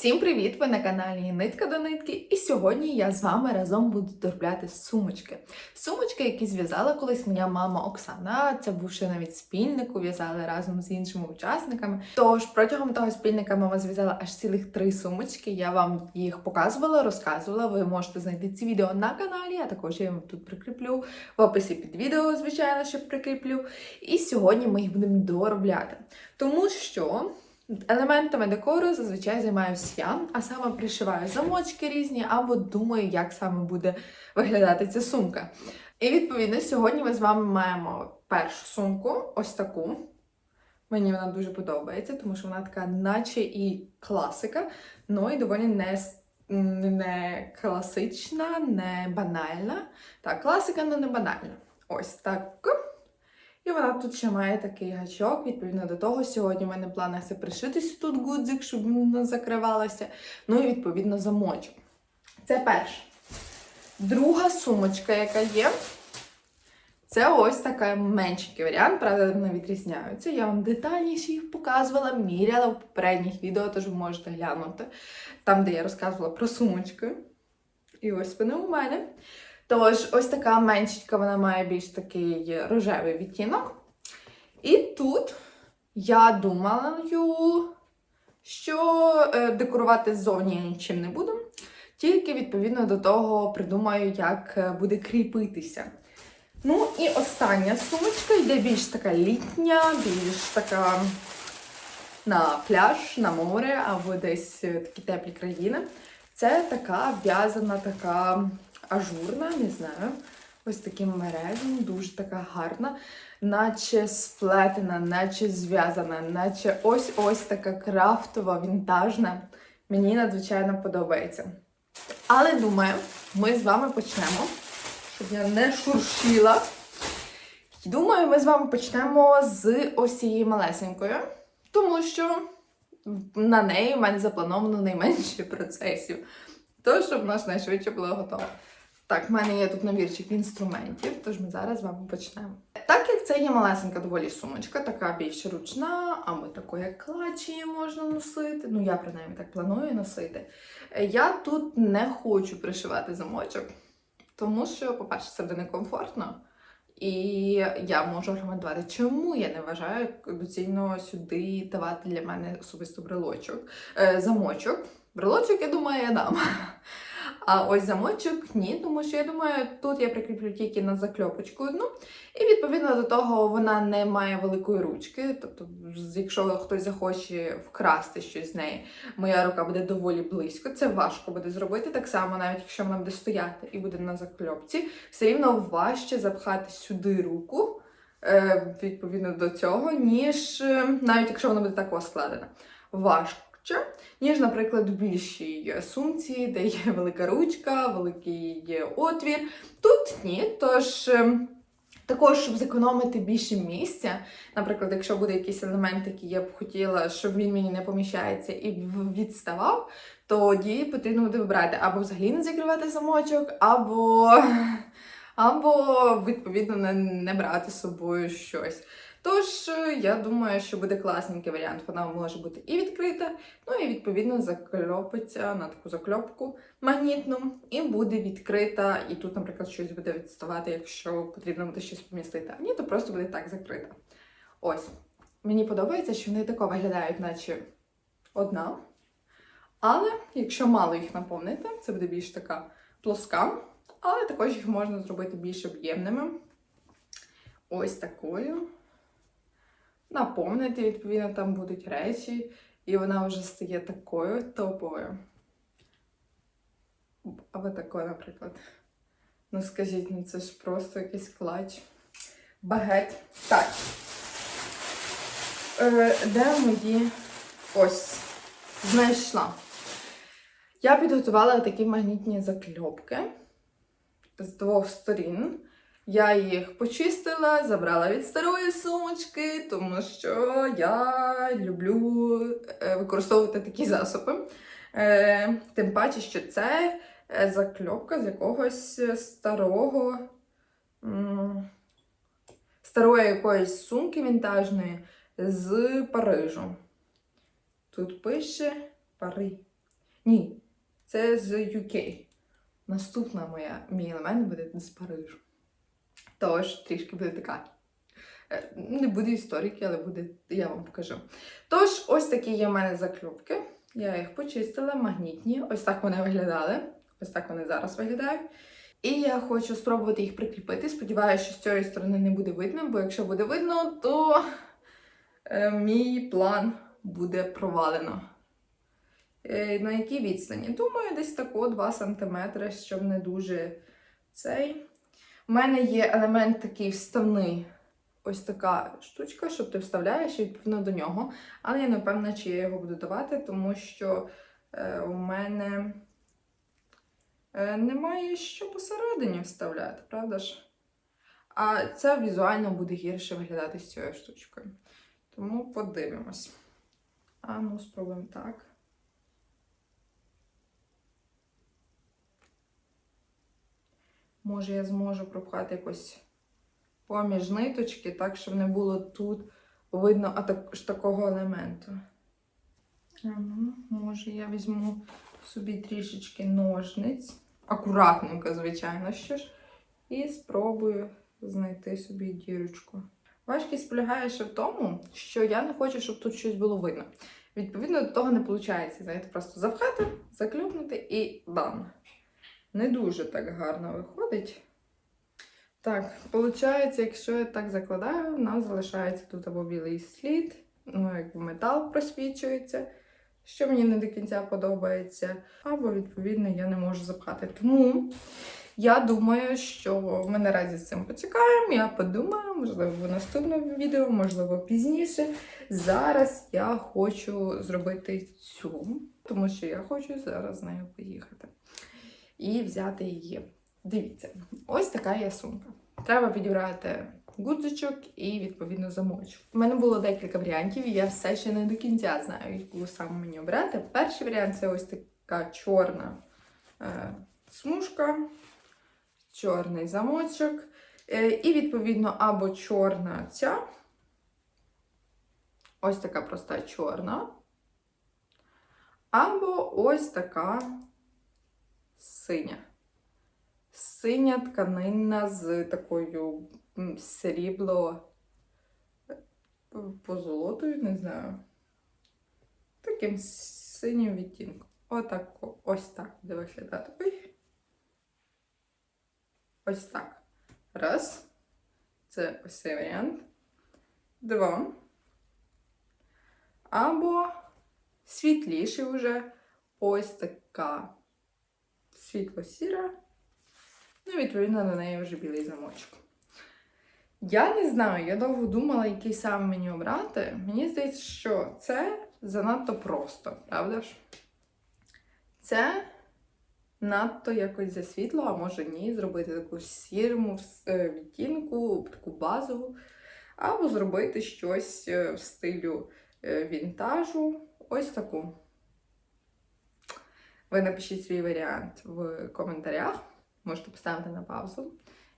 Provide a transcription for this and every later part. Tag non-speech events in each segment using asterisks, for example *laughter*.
Всім привіт! Ви на каналі Нитка до нитки, і сьогодні я з вами разом буду доробляти сумочки. Сумочки, які зв'язала колись моя мама Оксана. Це був ще навіть спільник, в'язали разом з іншими учасниками. Тож протягом того спільника мама зв'язала аж цілих три сумочки. Я вам їх показувала, розказувала. Ви можете знайти ці відео на каналі, а також я вам тут прикріплю в описі під відео, звичайно, що прикріплю. І сьогодні ми їх будемо доробляти. Тому що. Елементами декору зазвичай займаюся я, а саме пришиваю замочки різні або думаю, як саме буде виглядати ця сумка. І відповідно, сьогодні ми з вами маємо першу сумку, ось таку. Мені вона дуже подобається, тому що вона така, наче і класика, ну і доволі не, не класична, не банальна. Так, класика, але не банальна. Ось так. І вона тут ще має такий гачок. Відповідно до того, сьогодні в мене планах це пришитися тут гудзик, щоб не закривалося. Ну і відповідно замочок. Це перше. Друга сумочка, яка є, це ось така меншенький варіант, правда, вони відрізняються. Я вам детальніше їх показувала, міряла в попередніх відео, тож ви можете глянути там, де я розказувала про сумочки. І ось вони у мене. Тож, ось така меншенька, вона має більш такий рожевий відтінок. І тут я думала, що е, декорувати ззовні я нічим не буду. Тільки відповідно до того придумаю, як е, буде кріпитися. Ну і остання сумочка йде більш така літня, більш така на пляж, на море або десь е, такі теплі країни. Це така в'язана, така ажурна, не знаю. Ось таким мережем, дуже така гарна, наче сплетена, наче зв'язана, наче ось-ось така крафтова, вінтажна. Мені надзвичайно подобається. Але думаю, ми з вами почнемо, щоб я не шуршіла. Думаю, ми з вами почнемо з ось цієї малесенької, тому що на неї в мене заплановано найменше процесів. То, щоб наш найшвидше було готово. Так, в мене є тут набірчик інструментів, тож ми зараз з вами почнемо. Так як це є малесенька доволі сумочка, така більш ручна, або такою, як клатчі її можна носити. Ну, я принаймні так планую носити. Е, Я тут не хочу пришивати замочок, тому що, по-перше, це буде некомфортно. І я можу аргументувати, чому я не вважаю доцільно сюди давати для мене особисто брелочок, е, замочок. Брелочок, я думаю, я дам. А ось замочок ні, тому що я думаю, тут я прикріплю тільки на закльопочку одну. І відповідно до того вона не має великої ручки. Тобто, якщо хтось захоче вкрасти щось з неї, моя рука буде доволі близько. Це важко буде зробити. Так само, навіть якщо вона буде стояти і буде на закльопці, все рівно важче запхати сюди руку. е, Відповідно до цього, ніж е, навіть якщо вона буде тако складена. Важче, ніж, наприклад, в більшій сумці, де є *laughs* велика ручка, великий отвір. Тут ні. Тож, ем, також, щоб зекономити більше місця, наприклад, якщо буде якийсь елемент, який я б хотіла, щоб він мені не поміщається і відставав, тоді потрібно буде вибрати або взагалі не закривати замочок, або, *laughs* або відповідно, не брати з собою щось. Тож, е, я думаю, що буде класненький варіант. Вона може бути і відкрита, ну і відповідно закльопиться на таку закльопку магнітну, і буде відкрита. І тут, наприклад, щось буде відставати, якщо потрібно буде щось помістити. А ні, то просто буде так закрита. Ось. Мені подобається, що вони тако виглядають, наче одна. Але якщо мало їх наповнити, це буде більш така плоска. Але також їх можна зробити більш об'ємними. Ось такою наповнити, відповідно, там будуть речі, і вона вже стає такою топовою. Або такою, наприклад. Ну, скажіть, ну це ж просто якийсь клач. Багет. Так. Е, де мої ось знайшла. Я підготувала такі магнітні закльопки з двох сторін. Я їх почистила, забрала від старої сумочки, тому що я люблю е, використовувати такі засоби. Е, Тим паче, що це е, закльопка з якогось старого, старої якоїсь сумки вінтажної з Парижу. Тут пише Пари. Ні, це з UK. Наступна моя мій елемент буде з Парижу. Тож трішки буде така. е, Не буде історики, але буде, я вам покажу. Тож, ось такі є в мене закльопки. Я їх почистила, магнітні. Ось так вони виглядали. Ось так вони зараз виглядають. І я хочу спробувати їх прикріпити. Сподіваюся, що з цієї сторони не буде видно, бо якщо буде видно, то е, мій план буде провалено. Е, на якій відстані? Думаю, десь тако 2 см, щоб не дуже цей. У мене є елемент такий вставний. Ось така штучка, що ти вставляєш і відповідно до нього. Але я не впевнена, чи я його буду давати, тому що е, у мене е, немає що посередині вставляти, правда ж? А це візуально буде гірше виглядати з цією штучкою. Тому подивимось. А ну, спробуємо так. Може, я зможу пропхати якось поміж ниточки, так, щоб не було тут видно а також такого елементу. Ну, може, я візьму собі трішечки ножниць, акуратненько, звичайно, що ж, і спробую знайти собі дірочку. Важкість полягає ще в тому, що я не хочу, щоб тут щось було видно. Відповідно, до того не виходить, знаєте, просто запхати, заклюпнути і дан. Не дуже так гарно виходить. Так, виходить, якщо я так закладаю, у нас залишається тут або білий слід, ну, якби метал просвічується, що мені не до кінця подобається, або, відповідно, я не можу запхати. Тому я думаю, що ми наразі з цим почекаємо. Я подумаю, можливо, в наступному відео, можливо, пізніше. Зараз я хочу зробити цю, тому що я хочу зараз з нею поїхати і взяти її. Дивіться, ось така є сумка. Треба підібрати гудзичок і, відповідно, замочок. У мене було декілька варіантів, і я все ще не до кінця знаю, яку саме мені обрати. Перший варіант це ось така чорна е, смужка, чорний замочок. Е, і, відповідно, або чорна ця, ось така проста чорна, або ось така синя. Синя тканина з такою срібло позолотою, не знаю. Таким синім відтінком. Отак, ось так буде виглядати. Ось так. Раз. Це ось цей варіант. Два. Або світліший вже ось така світло-сіра. Ну, відповідно, на неї вже білий замочок. Я не знаю, я довго думала, який саме мені обрати. Мені здається, що це занадто просто, правда ж? Це надто якось засвітло, а може ні, зробити таку сірому е, відтінку, таку базову. Або зробити щось е, в стилю е, вінтажу. Ось таку. Ви напишіть свій варіант в коментарях. Можете поставити на паузу,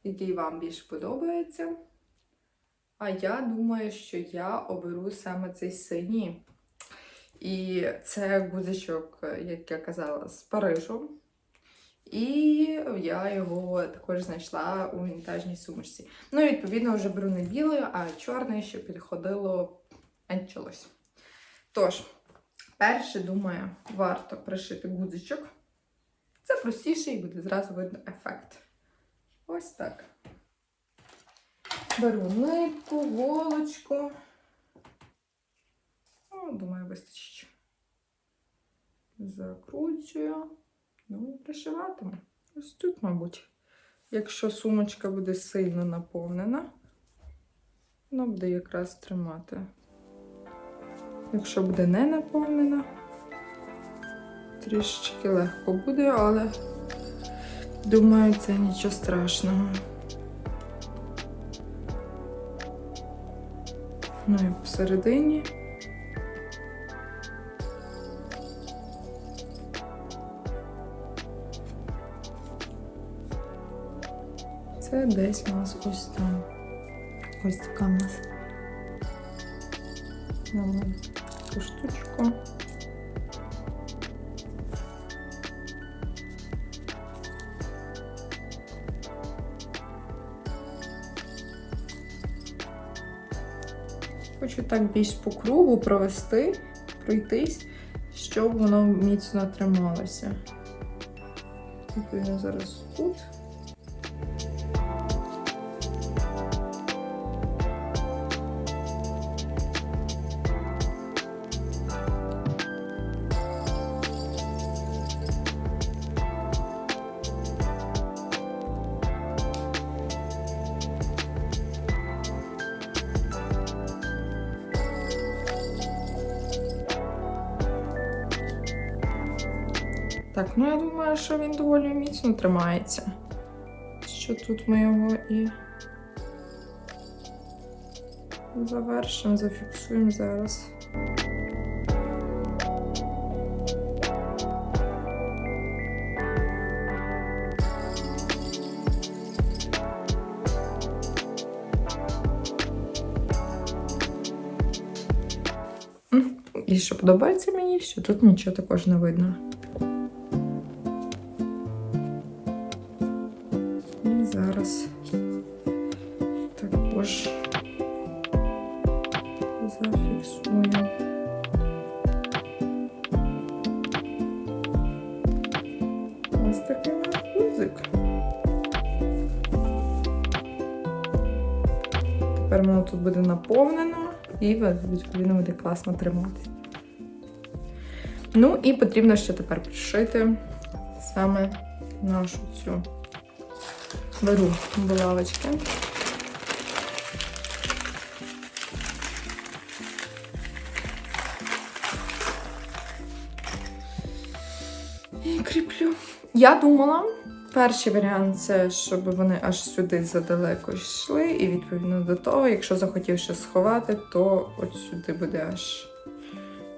який вам більше подобається. А я думаю, що я оберу саме цей синій. І це гудзичок, як я казала, з Парижу. І я його також знайшла у вінтажній сумочці. Ну, і відповідно, вже беру не білий, а чорний, що підходило анчилось. Тож, перше, думаю, варто пришити гудзичок. Це простіше і буде зразу видно ефект. Ось так. Беру нитку, голочку. О, думаю, вистачить. Закручую. Ну пришиватиму. Ось тут, мабуть. Якщо сумочка буде сильно наповнена, вона буде якраз тримати. Якщо буде не наповнена, трішечки легко буде, але думаю, це нічого страшного. Ну і посередині. Це десь у нас ось там. Ось така у нас цю штучку. Хочу так більш по кругу провести, пройтись, щоб воно міцно трималося. Відповідно, зараз тут. Що він доволі міцно тримається. Що тут ми його і завершимо, зафіксуємо зараз. І що подобається мені, що тут нічого також не видно. Ось такий у. Тепер воно тут буде наповнено і відповідно буде класно триматися. Ну і потрібно ще тепер пришити саме нашу цю беру булавочки. Я думала, перший варіант це щоб вони аж сюди задалеко йшли, і відповідно до того, якщо захотів ще сховати, то от сюди буде аж.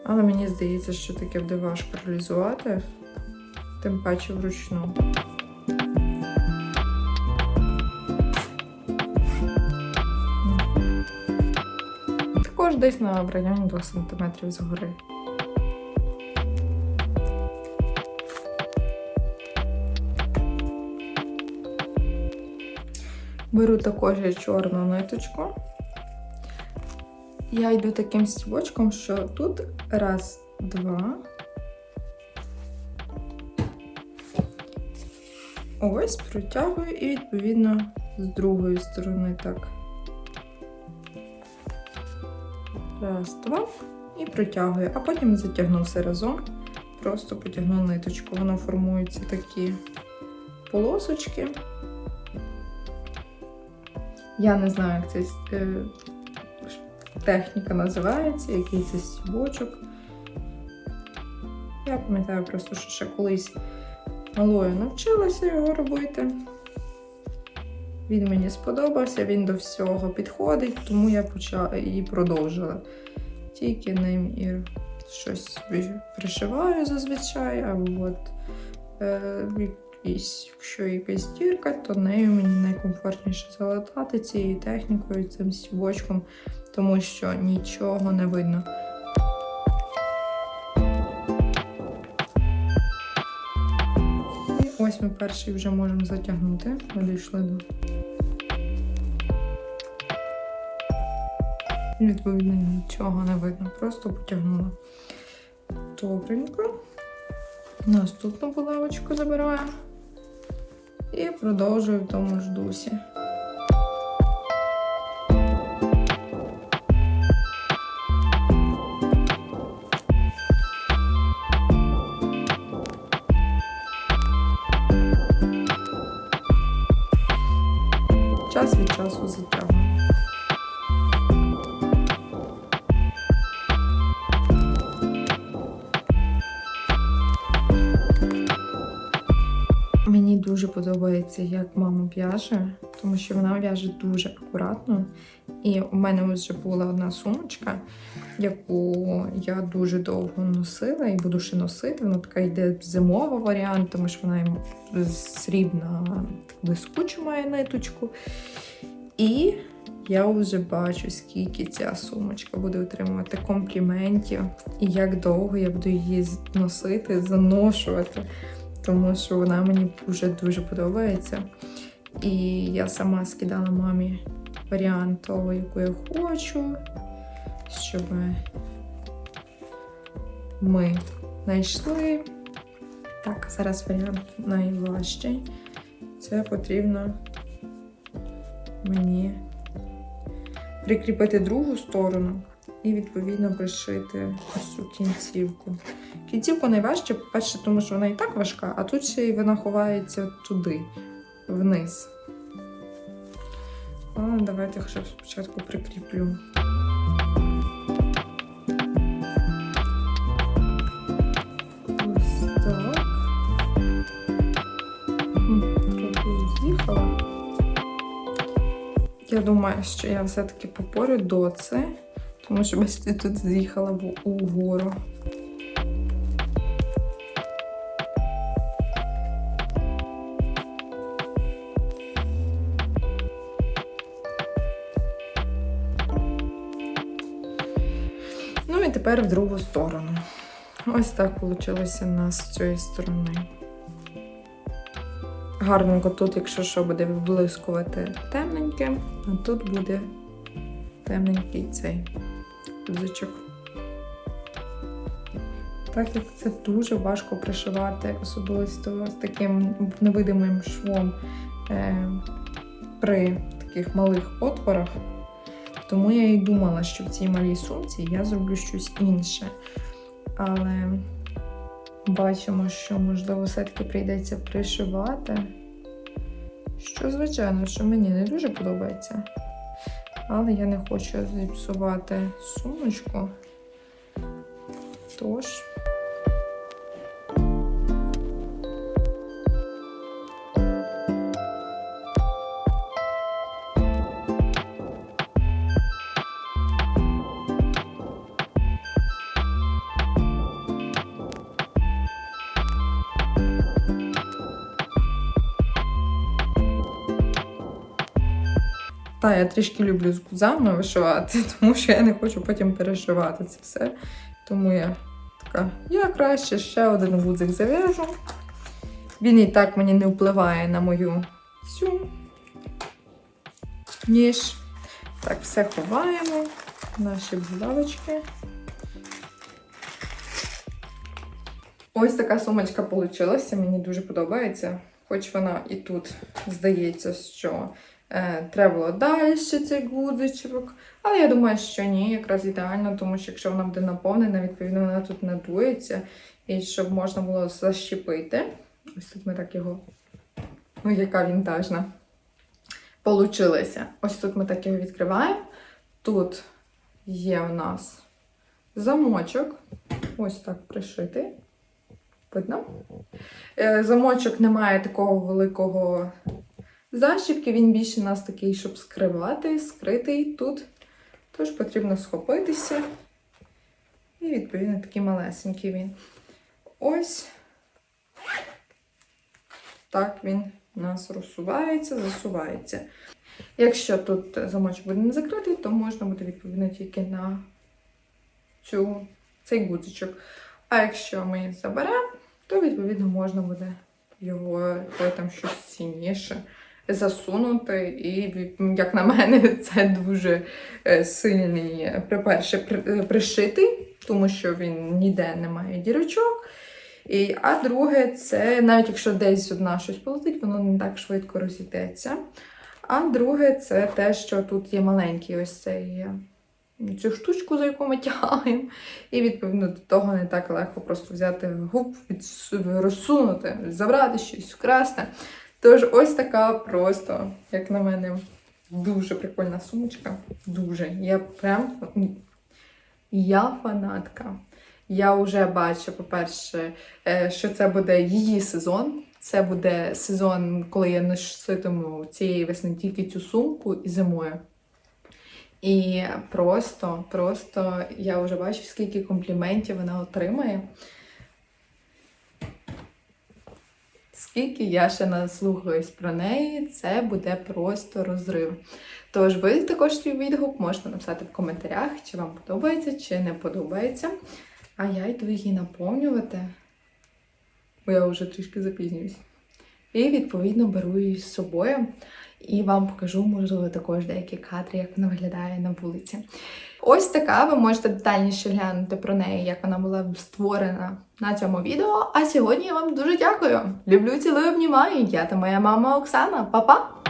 Але мені здається, що таке буде важко реалізувати, тим паче вручну. Також десь на районі 2 см згори. Беру також чорну ниточку. Я йду таким стібочком, що тут раз, два. Ось протягую і відповідно з другої сторони так. Раз, два. І протягую, а потім затягну все разом. Просто потягну ниточку. Воно формуються такі полосочки. Я не знаю, як ця е, техніка називається, який це стібочок. Я пам'ятаю просто, що ще колись малою навчилася його робити. Він мені сподобався, він до всього підходить, тому я почала і продовжила. Тільки ним і щось пришиваю зазвичай, або от е, якщо якась дірка, то нею мені найкомфортніше залатати цією технікою, цим стібочком, тому що нічого не видно. І ось ми перший вже можемо затягнути. Ми дійшли до. Відповідно, нічого не видно, просто потягнула. Добренько. Наступну булавочку забираю і продовжую в тому ж дусі. Час від часу затягую. Подобається, як мама в'яже, тому що вона в'яже дуже акуратно. І у мене вже була одна сумочка, яку я дуже довго носила і буду ще носити. Вона така йде зимова варіант, тому що вона срібна блискучу має ниточку. І я вже бачу, скільки ця сумочка буде отримувати компліментів, і як довго я буду її носити, заношувати тому що вона мені вже дуже подобається. І я сама скидала мамі варіант того, яку я хочу. щоб ми знайшли. Так, зараз варіант найважчий. Це потрібно мені прикріпити другу сторону і відповідно пришити ось кінцівку. Кінцівку найважче, по-перше, тому що вона і так важка, а тут ще й вона ховається туди, вниз. Але давайте б спочатку прикріплю. Ось так. Трохи. Я думаю, що я все-таки попорю до це, тому що бачите, тут з'їхала угору. Ну і тепер в другу сторону. Ось так вийшло у нас з цієї сторони. Гарненько тут, якщо що, буде виблискувати темненьке, а тут буде темненький цей кузичок. Так як це дуже важко пришивати, особисто з таким невидимим швом е, при таких малих отворах. Тому я і думала, що в цій малій сумці я зроблю щось інше. Але бачимо, що, можливо, все-таки прийдеться пришивати. Що, звичайно, що мені не дуже подобається. Але я не хочу зіпсувати сумочку. Тож. Та, я трішки люблю з вишивати, *laughs* тому що я не хочу потім перешивати це все. Тому я така, я краще ще один гудзик зав'яжу. Він і так мені не впливає на мою цю ніж. Так, все ховаємо. Наші булавочки. Ось така сумочка вийшла, мені дуже подобається. Хоч вона і тут здається, що треба було далі ще цей гудзичок. Але я думаю, що ні, якраз ідеально, тому що якщо вона буде наповнена, відповідно вона тут надується. І щоб можна було защепити. Ось тут ми так його. Ну, яка вінтажна. Получилася. Ось тут ми так його відкриваємо. Тут є у нас замочок. Ось так пришитий. Видно? Е, Замочок не має такого великого защіпки, він більше у нас такий, щоб скривати, скритий тут. Тож потрібно схопитися. І, відповідно, такий малесенький він. Ось так він у нас розсувається, засувається. Якщо тут замочок буде не закритий, то можна буде відповідно тільки на цю, цей гудзичок. А якщо ми заберемо, то відповідно можна буде його там щось цінніше засунути. І, як на мене, *laughs* це дуже е, сильний, по-перше, е, пришитий, тому що він ніде не має дірочок. І, а друге, це навіть якщо десь одна щось полетить, воно не так швидко розійдеться. А друге, це те, що тут є маленький ось цей е, цю штучку, за яку ми тягаємо. І відповідно до того не так легко просто взяти губ, розсунути, забрати щось, вкрасти. Тож ось така просто, як на мене, дуже прикольна сумочка. Дуже. Я прям я фанатка. Я вже бачу, по-перше, е, що це буде її сезон. Це буде сезон, коли я носитиму цієї весни тільки цю сумку і зимою. І просто, просто я вже бачу, скільки компліментів вона отримає. Скільки я ще наслухаюсь про неї, це буде просто розрив. Тож ви також свій відгук можете написати в коментарях, чи вам подобається, чи не подобається. А я йду її наповнювати, бо я вже трішки запізнююсь. І відповідно беру її з собою. І вам покажу, можливо, також деякі кадри, як вона виглядає на вулиці. Ось така, ви можете детальніше глянути про неї, як вона була створена на цьому відео. А сьогодні я вам дуже дякую. Люблю, цілую, обнімаю. Я та моя мама Оксана. Па-па!